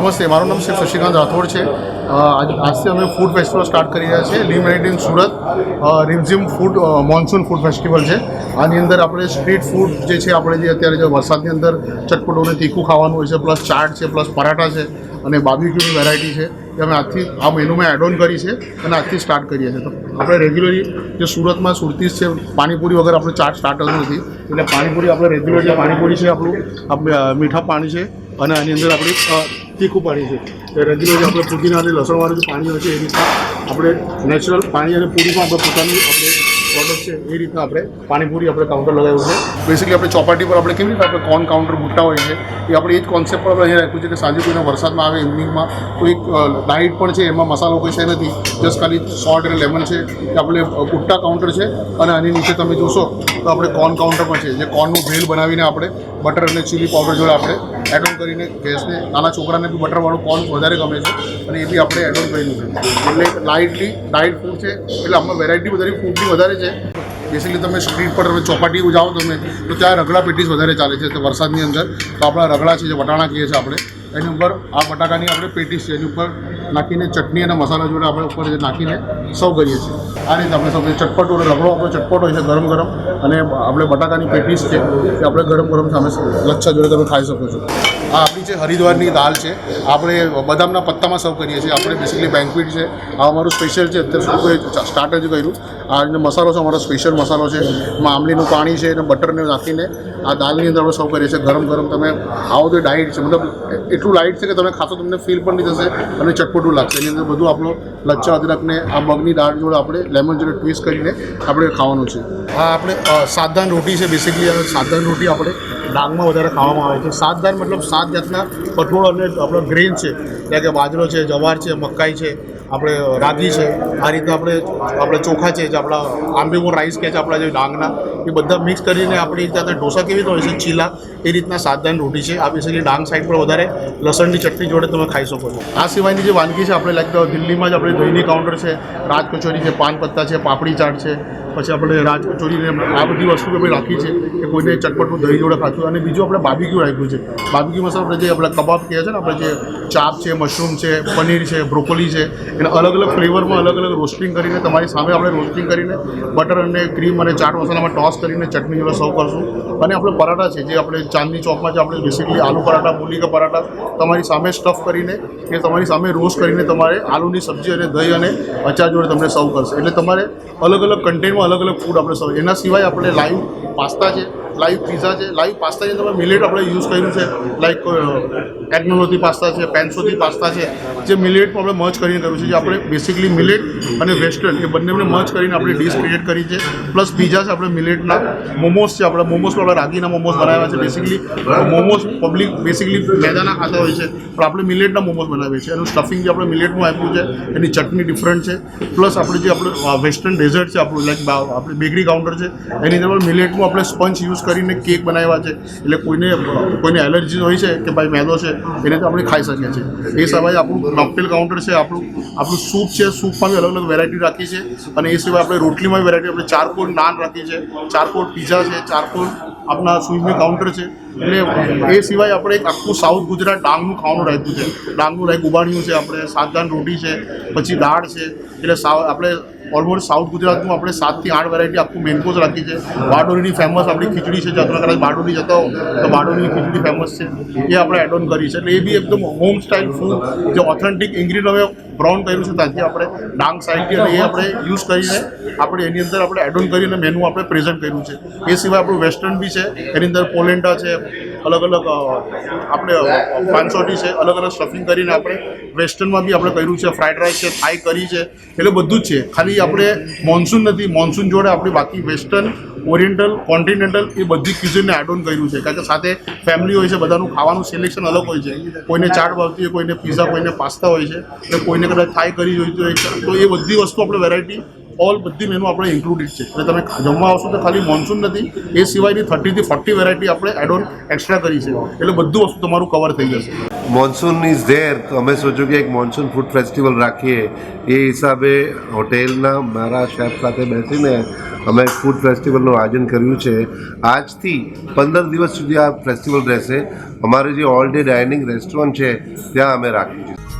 નમસ્તે, મારું નામ છે શશિકાંત રાઠોડ છે. આજ આજથી અમે ફૂડ ફેસ્ટિવલ સ્ટાર્ટ કરી રહ્યા છીએ. Limited in Surat Rimjhim food monsoon food festival છે. આની અંદર આપણે સ્ટ્રીટ ફૂડ જે છે, આપણે જે અત્યારે જે વરસાદની અંદર ચટપટું અને તીખું ખાવાનું હોય છે પ્લસ ચાટ છે પ્લસ પરાઠા છે અને બાબીક્યુની વેરાયટી છે, એ અમે આજથી આ મેનુમાં એડ ઓન કરી છે અને આજથી સ્ટાર્ટ કરીએ છીએ. તો આપણે રેગ્યુલરલી જે સુરતમાં સુરતી છે, પાણીપુરી વગર આપણે ચાટ સ્ટાર્ટ જ નથી. એટલે પાણીપુરી આપણે રેગ્યુલર જે પાણીપુરી છે, આપણું આપણે મીઠા પાણી છે અને આની અંદર આપણી તીખું પાણી છે. એ રેગ્યુલર જે આપણે પુદીના અને લસણવાળું જે પાણી હોય છે, એ રીતના આપણે નેચરલ પાણી અને પૂરીમાં આપણે પોતાનું આપણે પ્રોડક્ટ છે, એ રીતના આપણે પાણીપુરી આપણે કાઉન્ટર લગાવ્યું છે. બેસિકલી આપણે ચોપાટી પર આપણે કેવી રીતે આપણે કોન કાઉન્ટર મૂકતા હોય છે, એ આપણે એ જ કોન્સેપ્ટ પર અહીંયા રાખ્યું છે કે સાંજે કોઈને વરસાદમાં આવે ઇવનિંગમાં એક ડાઇટ પણ છે, એમાં મસાલો કોઈ છે નથી. જસ્ટ ખાલી સોલ્ટ અને લેમન છે, એ આપણે ગુટ્ટા કાઉન્ટર છે અને આની નીચે તમે જોશો તો આપણે કોર્ન કાઉન્ટર પણ છે. જે કોર્નનું ભેલ બનાવીને આપણે બટર અને ચીલી પાવડર જોડે આપણે એડ ઓન કરીને ગેસને નાના છોકરાને બી બટરવાળું કોર્ન વધારે ગમે છે અને એ બી આપણે એડ ઓન કરી છે. એટલે લાઇટલી ડાયટ ફૂડ છે. એટલે આમાં વેરાયટી વધારે ફૂડની વધારે છે. બેસિકલી તમે સ્ટ્રીટ પર તમે ચોપાટી જાઓ તમે, તો ત્યાં રગડા પેટીસ વધારે ચાલે છે. વરસાદની અંદર તો આપણા રગડા છે, જે વટાણા કહીએ છીએ આપણે. એની ઉપર આ બટાકાની આપણે પેટીસ છે, એની ઉપર નાખીને ચટણી અને મસાલા જોડે આપણે ઉપર નાખીને સર્વ કરીએ છીએ. આ રીતે આપણે સૌ ચટપટો અને રગડો આપણો ચટપટો હોય છે ગરમ ગરમ અને આપણે બટાકાની પેટીસ છે એ આપણે ગરમ ગરમ સામે લચ્છા જોડે તમે ખાઈ શકો છો. આ આપણી છે હરિદ્વારની દાલ છે આપણે બદામના પત્તામાં સર્વ કરીએ છીએ. આપણે બેસિકલી બેન્કવીટ છે. આ અમારું સ્પેશિયલ છે. અત્યારે સુધી સ્ટાર્ટ જ કર્યું. આ જે મસાલો છે અમારો સ્પેશિયલ મસાલો છે. એમાં આંબલીનું પાણી છે અને બટરને નાખીને આ દાલની અંદર આપણે સર્વ કરીએ છીએ. ગરમ ગરમ તમે આવો તો ડાયટ છે. મતલબ એટલું લાઇટ છે કે તમે ખાશો તમને ફીલ પણ નહીં થશે અને ચટપટું લાગશે. એની અંદર બધું આપણો લચ્છા અદરકને આ મગની દાળ જોડે આપણે લેમન જોડે ટ્વિસ્ટ કરીને આપણે ખાવાનું છે. આ આપણે અ, રોટી છે બેસિકલી સાતદાન રોટી આપણે ડાંગમાં વધારે ખાવામાં આવે છે. સાત ધાન મતલબ સાત જાતના કઠોળ અને આપણો ગ્રેન છે. એટલે કે બાજરો છે, જવાર છે, મકાઈ છે. આપણે રાગી છે. આ રીતે આપણે આપણે ચોખા છે, જે આપણા આંબેમોર રાઈસ કહે છે આપણા જે ડાંગના, એ બધા મિક્સ કરીને આપણી ત્યાં ઢોસા કેવી રીતે હોય છે, ચીલા, એ રીતના સાધન રોટી છે. આ બેસિકલી ડાંગ સાઈડ પર વધારે લસણની ચટણી જોડે તમે ખાઈ શકો છો. આ સિવાયની જે વાનગી છે, આપણે લાઈક દિલ્હીમાં જ આપણે દહીંની કાઉન્ટર છે રાજ કચોરી છે પાન પત્તા છે, પાપડી ચાટ છે, પછી આપણે રાજ કચોરીને આ બધી વસ્તુ આપણે રાખી છે કે કોઈને ચટપટું દહીં જોડે ખાતું અને બીજું આપણે બાબીક્યુ રાખ્યું છે. બાબીક્યુમાં આપણે જે આપણે કબાબ કહે છે ને, આપણે જે ચાપ છે, મશરૂમ છે, પનીર છે, બ્રોકોલી છે એને અલગ અલગ ફ્લેવરમાં અલગ અલગ રોસ્ટિંગ કરીને તમારી સામે આપણે રોસ્ટિંગ કરીને બટર અને ક્રીમ અને ચાટ મસાલામાં ટોસ કરીને ચટણી જોડે સર્વ કરશું. અને આપણે પરાઠા છે, જે આપણે ચાંદની ચોકમાં જે આપણે બેસિકલી આલુ પરાઠા મૂલી કા પરાઠા, તમારી સામે સ્ટફ કરીને કે તમારી સામે રોસ્ટ કરીને તમારે આલુની સબ્જી અને દહીં અને અચાર જોડે તમને સર્વ કરશે. એટલે તમારે અલગ અલગ કન્ટેન્ટમાં અલગ અલગ ફૂડ આપણે સર્વ એના સિવાય આપણે લાઈવ પાસ્તા છે લાઈવ પીઝા છે, લાઈવ પાસ્તાની તમે મિલેટ આપણે યુઝ કર્યું છે, લાઈક એગ્નોલોથી પાસ્તા છે, પેન્સોથી પાસ્તા છે, જે મિલેટમાં આપણે મર્ચ કરીને કર્યું છે, જે આપણે બેસિકલી મિલેટ અને વેસ્ટર્ન એ બંનેને મર્ચ કરીને આપણે ડીશ ક્રિએટ કરી છે પ્લસ પીઝા છે આપણે મિલેટના મોમોસ છે આપણે મોમોસ આપણે રાગીના મોમોસ બનાવ્યા છે બેસિકલી મોમોસ પબ્લિક બેસિકલી મેદાના ખાતા હોય છે, પણ આપણે મિલેટના મોમોસ બનાવીએ છીએ, એનું સ્ટફિંગ જે આપણે મિલેટનું આપ્યું છે, એની ચટણી ડિફરન્ટ છે પ્લસ આપણે જે આપણે વેસ્ટર્ન ડેઝર્ટ છે આપણું લાઈક આપણે બેકરી કાઉન્ટર છે, એની અંદર મિલેટનું આપણે સ્પંચ યુઝ કરીને કેક બનાવ્યા છે. એટલે કોઈને કોઈને એલર્જી હોય છે કે ભાઈ મેદો છે, એને તો આપણે ખાઈ શકીએ છીએ. એ સિવાય આપણું મોકટેલ કાઉન્ટર છે, આપણું આપણું સૂપ છે સૂપમાં અલગ અલગ વેરાયટી રાખી છે. અને એ સિવાય આપણે રોટલીમાં વેરાયટી આપણે ચારકોલ નાન રાખી છે ચારકોલ પીઝા છે ચારકોલ આપણા સ્વીટનું કાઉન્ટર છે. એટલે એ સિવાય આપણે એક આખું સાઉથ ગુજરાત ડાંગનું ખાવાનું રાખ્યું છે. ડાંગનું લાઈક ઉબાણ્યું છે આપણે, સાતદાન રોટી છે, પછી દાળ છે. એટલે સાવ આપણે ઓલમોસ્ટ સાઉથ ગુજરાતમાં આપણે સાતથી આઠ વેરાયટી આખું મેનકોસ રાખી છે. બારડોલીની ફેમસ આપણી ખીચડી છે. જાત્રા કદાચ બારડોલી જતા હો તો બારડોલીની ખીચડી ફેમસ છે. એ આપણે એડ ઓન કરી છે. એટલે એ બી એકદમ હોમ સ્ટાઇલ ફૂડ જે ઓથેન્ટિક ઇન્ગ્રીડ હવે બ્રાઉન કર્યું છે ત્યાંથી આપણે ડાંગ સાઇડથી અને એ આપણે યુઝ કરીને આપણે એની અંદર આપણે એડ ઓન કરીને મેનુ આપણે પ્રેઝન્ટ કર્યું છે. એ સિવાય આપણું વેસ્ટર્ન બી છે. એની અંદર પોલેન્ડા છે અલગ અલગ આપણે પાનસોટી છે, અલગ અલગ સ્ટફિંગ કરીને આપણે વેસ્ટર્નમાં બી આપણે કર્યું છે ફ્રાઈડ રાઈસ છે થાઈ કરી છે, એટલે બધું જ છે. ખાલી આપણે મોન્સૂન નથી મોન્સૂન જોડે આપણી બાકી વેસ્ટર્ન ઓરિએન્ટલ કોન્ટિનેન્ટલ એ બધી ક્યુઝિનને એડ ઓન કર્યું છે. કારણ કે સાથે ફેમિલી હોય છે, બધાનું ખાવાનું સિલેક્શન અલગ હોય છે. કોઈને ચાટ ભાવતી હોય, કોઈને પીઝા કોઈને પાસ્તા હોય છે, એટલે કોઈને કદાચ થાઈ કરી જોઈતી હોય તો એ બધી વસ્તુ આપણે વેરાયટી ઓલ બધી મેનુ આપણે ઇન્ક્લુડેડ છે. એટલે તમે જમવા આવશો તો ખાલી મોન્સૂન નથી, એ સિવાયની થર્ટીથી ફોર્ટી વેરાયટી આપણે એડ ઓન એક્સ્ટ્રા કરી છે. એટલે બધું વસ્તુ તમારું કવર થઈ જશે. મોન્સૂન ઇઝ ધેર તો અમે સોચ્યું કે એક મોન્સૂન ફૂડ ફેસ્ટિવલ રાખીએ. એ હિસાબે હોટેલના મારા શેફ સાથે બેસીને અમે ફૂડ ફેસ્ટિવલનું આયોજન કર્યું છે. આજથી પંદર દિવસ સુધી આ ફેસ્ટિવલ રહેશે. અમારે જે ઓલ ડે ડાઇનિંગ રેસ્ટોરન્ટ છે, ત્યાં અમે રાખ્યું છે